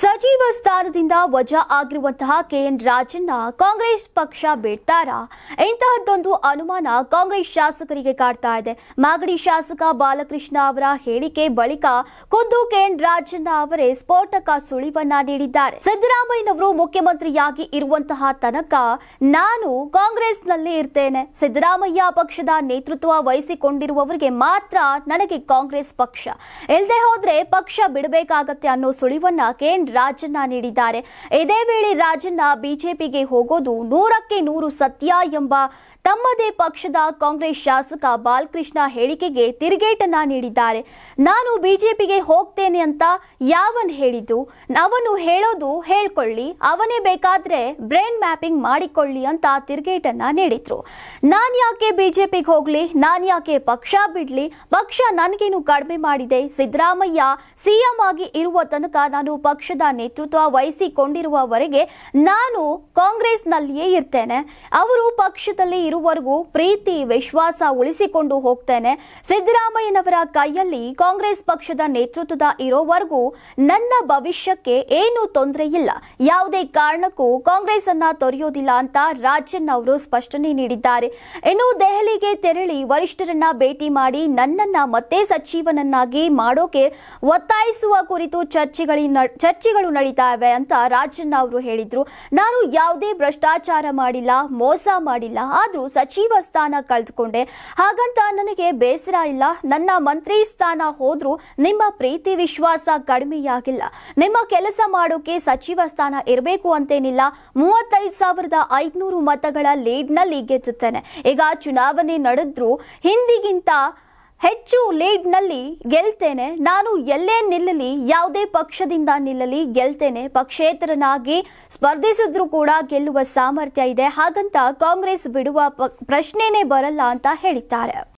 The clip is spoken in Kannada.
ಸಚಿವ ಸ್ಥಾನದಿಂದ ವಜಾ ಆಗಿರುವಂತಹ ಕೆಎನ್ ರಾಜಣ್ಣ ಕಾಂಗ್ರೆಸ್ ಪಕ್ಷ ಬಿಡ್ತಾರಾ? ಇಂತಹದ್ದೊಂದು ಅನುಮಾನ ಕಾಂಗ್ರೆಸ್ ಶಾಸಕರಿಗೆ ಕಾಡ್ತಾ ಇದೆ. ಮಾಗಡಿ ಶಾಸಕ ಬಾಲಕೃಷ್ಣ ಅವರ ಹೇಳಿಕೆ ಬಳಿಕ ಖುದ್ದು ಕೆಎನ್ ರಾಜಣ್ಣ ಅವರೇ ಸ್ಫೋಟಕ ಸುಳಿವನ್ನ ನೀಡಿದ್ದಾರೆ. ಸಿದ್ದರಾಮಯ್ಯನವರು ಮುಖ್ಯಮಂತ್ರಿಯಾಗಿ ಇರುವಂತಹ ತನಕ ನಾನು ಕಾಂಗ್ರೆಸ್ನಲ್ಲಿ ಇರ್ತೇನೆ. ಸಿದ್ದರಾಮಯ್ಯ ಪಕ್ಷದ ನೇತೃತ್ವ ವಹಿಸಿಕೊಂಡಿರುವವರಿಗೆ ಮಾತ್ರ ನನಗೆ ಕಾಂಗ್ರೆಸ್ ಪಕ್ಷ. ಇಲ್ಲದೆ ಹೋದ್ರೆ ಪಕ್ಷ ಬಿಡಬೇಕಾಗತ್ತೆ ಅನ್ನೋ ಸುಳಿವನ್ನ ಕೆಎನ್ ರಾಜಣ್ಣ ನೀಡಿದ್ದಾರೆ. ಇದೇ ವೇಳೆ ರಾಜಣ್ಣ ಬಿಜೆಪಿಗೆ ಹೋಗೋದು ನೂರಕ್ಕೆ ನೂರು ಸತ್ಯ ಎಂಬ ತಮ್ಮದೇ ಪಕ್ಷದ ಕಾಂಗ್ರೆಸ್ ಶಾಸಕ ಬಾಲಕೃಷ್ಣ ಹೇಳಿಕೆಗೆ ತಿರುಗೇಟನ್ನ ನೀಡಿದ್ದಾರೆ. ನಾನು ಬಿಜೆಪಿಗೆ ಹೋಗ್ತೇನೆ ಅಂತ ಯಾವನ್ ಹೇಳಿದ್ದು? ಅವನು ಹೇಳೋದು ಹೇಳ್ಕೊಳ್ಳಿ, ಅವನೇ ಬೇಕಾದ್ರೆ ಬ್ರೈನ್ ಮ್ಯಾಪಿಂಗ್ ಮಾಡಿಕೊಳ್ಳಿ ಅಂತ ತಿರುಗೇಟನ್ನ ನೀಡಿದ್ರು. ನಾನ್ ಯಾಕೆ ಬಿಜೆಪಿಗೆ ಹೋಗ್ಲಿ, ನಾನ್ ಯಾಕೆ ಪಕ್ಷ ಬಿಡ್ಲಿ, ಪಕ್ಷ ನನಗೇನು ಕಡಿಮೆ ಮಾಡಿದೆ? ಸಿದ್ದರಾಮಯ್ಯ ಸಿಎಂ ಆಗಿ ಇರುವ ತನಕ ನಾನು ಪಕ್ಷದ ನೇತೃತ್ವ ವಹಿಸಿಕೊಂಡಿರುವವರೆಗೆ ನಾನು ಕಾಂಗ್ರೆಸ್ನಲ್ಲಿಯೇ ಇರ್ತೇನೆ. ಅವರು ಪಕ್ಷದಲ್ಲಿ ಇರುವವರೆಗೂ ಪ್ರೀತಿ, ವಿಶ್ವಾಸ ಉಳಿಸಿಕೊಂಡು ಹೋಗ್ತೇನೆ. ಸಿದ್ದರಾಮಯ್ಯನವರ ಕೈಯಲ್ಲಿ ಕಾಂಗ್ರೆಸ್ ಪಕ್ಷದ ನೇತೃತ್ವದ ಇರೋವರೆಗೂ ನನ್ನ ಭವಿಷ್ಯಕ್ಕೆ ಏನು ತೊಂದರೆ ಇಲ್ಲ. ಯಾವುದೇ ಕಾರಣಕ್ಕೂ ಕಾಂಗ್ರೆಸ್ ಅನ್ನ ತೊರೆಯೋದಿಲ್ಲ ಅಂತ ರಾಜನ್ ಅವರು ಸ್ಪಷ್ಟನೆ ನೀಡಿದ್ದಾರೆ. ಇನ್ನು ದೆಹಲಿಗೆ ತೆರಳಿ ವರಿಷ್ಠರನ್ನ ಭೇಟಿ ಮಾಡಿ ನನ್ನನ್ನ ಮತ್ತೆ ಸಚಿವನನ್ನಾಗಿ ಮಾಡೋಕೆ ಒತ್ತಾಯಿಸುವ ಕುರಿತು ಚರ್ಚೆಗಳ ಚರ್ಚೆಗಳು ನಡೀತಾ ಇವೆ ಅಂತ ರಾಜಣ್ಣ ಅವರು ಹೇಳಿದ್ರು. ನಾನು ಯಾವುದೇ ಭ್ರಷ್ಟಾಚಾರ ಮಾಡಿಲ್ಲ, ಮೋಸ ಮಾಡಿಲ್ಲ, ಆದರೂ ಸಚಿವ ಸ್ಥಾನ ಕಳೆದುಕೊಂಡೆ. ಹಾಗಂತ ನನಗೆ ಬೇಸರ ಇಲ್ಲ. ನನ್ನ ಮಂತ್ರಿ ಸ್ಥಾನ ಹೋದ್ರೂ ನಿಮ್ಮ ಪ್ರೀತಿ ವಿಶ್ವಾಸ ಕಡಿಮೆಯಾಗಿಲ್ಲ. ನಿಮ್ಮ ಕೆಲಸ ಮಾಡೋಕೆ ಸಚಿವ ಸ್ಥಾನ ಇರಬೇಕು ಅಂತೇನಿಲ್ಲ. ಮೂವತ್ತೈದು ಸಾವಿರದ ಐದುನೂರು ಮತಗಳ ಲೀಡ್ನಲ್ಲಿ ಗೆದ್ದುತ್ತೇನೆ. ಈಗ ಚುನಾವಣೆ ನಡೆದ್ರೂ ಹಿಂದಿಗಿಂತ ಹೆಚ್ಚು ಲೀಡ್ನಲ್ಲಿ ಗೆಲ್ತೇನೆ. ನಾನು ಎಲ್ಲೇ ನಿಲ್ಲಲಿ, ಯಾವುದೇ ಪಕ್ಷದಿಂದ ನಿಲ್ಲಲಿ, ಗೆಲ್ತೇನೆ. ಪಕ್ಷೇತರನಾಗಿ ಸ್ಪರ್ಧಿಸಿದ್ರು ಕೂಡ ಗೆಲ್ಲುವ ಸಾಮರ್ಥ್ಯ ಇದೆ. ಹಾಗಂತ ಕಾಂಗ್ರೆಸ್ ಬಿಡುವ ಪ್ರಶ್ನೆನೇ ಬರಲ್ಲ ಅಂತ ಹೇಳಿದ್ದಾರೆ.